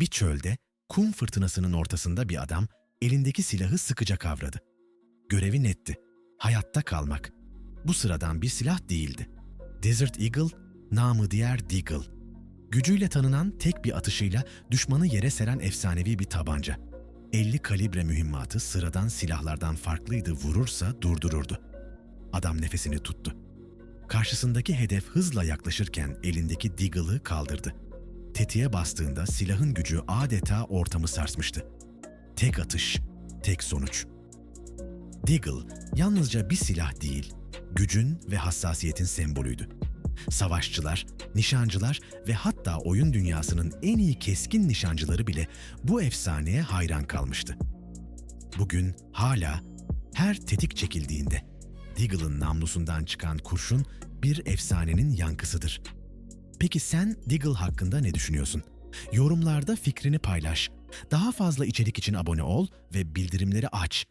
Bir çölde, kum fırtınasının ortasında bir adam elindeki silahı sıkıca kavradı. Görevi netti. Hayatta kalmak. Bu sıradan bir silah değildi. Desert Eagle, namı diğer Deagle. Gücüyle tanınan tek bir atışıyla düşmanı yere seren efsanevi bir tabanca. 50 kalibre mühimmatı sıradan silahlardan farklıydı vurursa durdururdu. Adam nefesini tuttu. Karşısındaki hedef hızla yaklaşırken elindeki Deagle'ı kaldırdı. Tetiğe bastığında silahın gücü adeta ortamı sarsmıştı. Tek atış, tek sonuç. Deagle yalnızca bir silah değil, gücün ve hassasiyetin sembolüydü. Savaşçılar, nişancılar ve hatta oyun dünyasının en iyi keskin nişancıları bile bu efsaneye hayran kalmıştı. Bugün hala her tetik çekildiğinde Deagle'ın namlusundan çıkan kurşun bir efsanenin yankısıdır. Peki sen Deagle hakkında ne düşünüyorsun? Yorumlarda fikrini paylaş. Daha fazla içerik için abone ol ve bildirimleri aç.